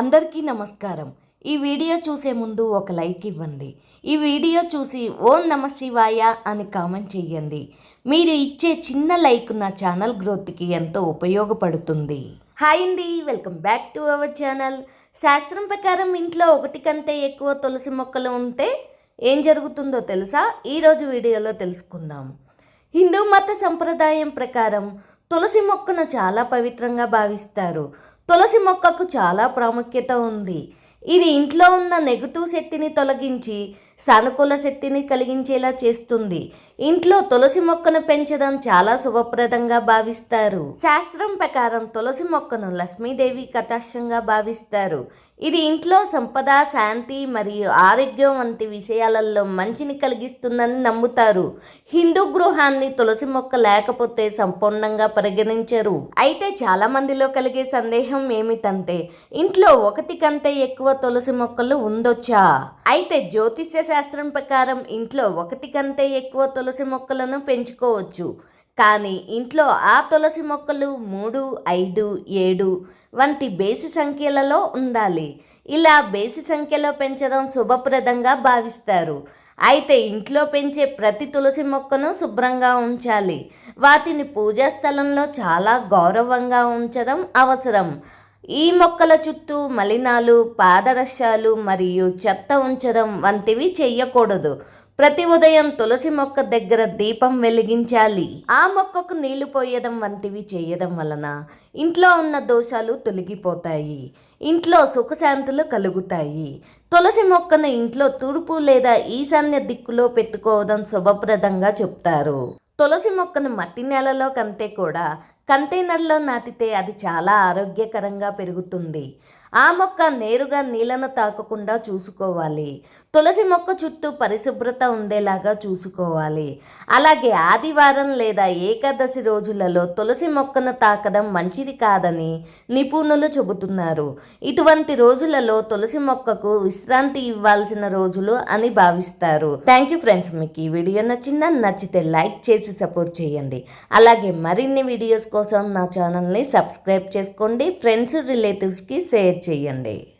అందరికీ నమస్కారం. ఈ వీడియో చూసే ముందు ఒక లైక్ ఇవ్వండి. ఈ వీడియో చూసి ఓం నమ శివాయ అని కామెంట్ చేయండి. మీరు ఇచ్చే చిన్న లైక్ నా ఛానల్ గ్రోత్కి ఎంతో ఉపయోగపడుతుంది. హాయ్ అండి welcome back to our channel. శాస్త్రం ప్రకారం ఇంట్లో ఒకటి కంటే ఎక్కువ తులసి మొక్కలు ఉంటే ఏం జరుగుతుందో తెలుసా? ఈరోజు వీడియోలో తెలుసుకుందాం. హిందూ మత సంప్రదాయం ప్రకారం తులసి మొక్కను చాలా పవిత్రంగా భావిస్తారు. తులసి మొక్కకు చాలా ప్రాముఖ్యత ఉంది. ఇది ఇంట్లో ఉన్న నెగటివ్ శక్తిని తొలగించి సానుకూల శక్తిని కలిగించేలా చేస్తుంది. ఇంట్లో తులసి మొక్కను పెంచడం చాలా శుభప్రదంగా భావిస్తారు. శాస్త్రం ప్రకారం తులసి మొక్కను లక్ష్మీదేవి కటాక్షంగా భావిస్తారు. ఇది ఇంట్లో సంపద శాంతి మరియు ఆరోగ్యం వంటి విషయాలలో మంచిని కలిగిస్తుందని నమ్ముతారు. హిందూ గృహాన్ని తులసి మొక్క లేకపోతే సంపూర్ణంగా పరిగణించరు. అయితే చాలా మందిలో కలిగే సందేహం ఏమిటంటే ఇంట్లో ఒకటి కంటే ఎక్కువ తులసి మొక్కలు ఉండొచ్చా? అయితే జ్యోతిష్య శాస్త్రం ప్రకారం ఇంట్లో ఒకటి కంటే ఎక్కువ తులసి మొక్కలను పెంచుకోవచ్చు. కానీ ఇంట్లో ఆ తులసి మొక్కలు మూడు ఐదు ఏడు వంటి బేసి సంఖ్యలలో ఉండాలి. ఇలా బేసి సంఖ్యలో పెంచడం శుభప్రదంగా భావిస్తారు. అయితే ఇంట్లో పెంచే ప్రతి తులసి మొక్కను శుభ్రంగా ఉంచాలి. వాటిని పూజా స్థలంలో చాలా గౌరవంగా ఉంచడం అవసరం. ఈ మొక్కల చుట్టూ మలినాలు పాదరసాలు మరియు చెత్త ఉంచడం వంటివి చెయ్యకూడదు ప్రతి ఉదయం తులసి మొక్క దగ్గర దీపం వెలిగించాలి. ఆ మొక్కకు నీళ్ళు పోయడం వంటివి చేయడం వలన ఇంట్లో ఉన్న దోషాలు తొలగిపోతాయి. ఇంట్లో సుఖశాంతులు కలుగుతాయి. తులసి మొక్కను ఇంట్లో తూర్పు లేదా ఈశాన్య దిక్కులో పెట్టుకోవడం శుభప్రదంగా చెప్తారు. తులసి మొక్కను మట్టి నేలలో కంటే కూడా కంటైనర్లో నాటితే అది చాలా ఆరోగ్యకరంగా పెరుగుతుంది. ఆ మొక్క నేరుగా నీళ్ళను తాకకుండా చూసుకోవాలి. తులసి మొక్క చుట్టూ పరిశుభ్రత ఉండేలాగా చూసుకోవాలి. అలాగే ఆదివారం లేదా ఏకాదశి రోజులలో తులసి మొక్కను తాకడం మంచిది కాదని నిపుణులు చెబుతున్నారు. ఇటువంటి రోజులలో తులసి మొక్కకు విశ్రాంతి ఇవ్వాల్సిన రోజులు అని భావిస్తారు. థ్యాంక్ యూ ఫ్రెండ్స్ మీకు ఈ వీడియో నచ్చిందా? నచ్చితే లైక్ చేసి సపోర్ట్ చేయండి. అలాగే మరిన్ని వీడియోస్ కోసం నా ఛానల్ని సబ్స్క్రైబ్ చేసుకోండి. ఫ్రెండ్స్ రిలేటివ్స్కి షేర్ చేయండి.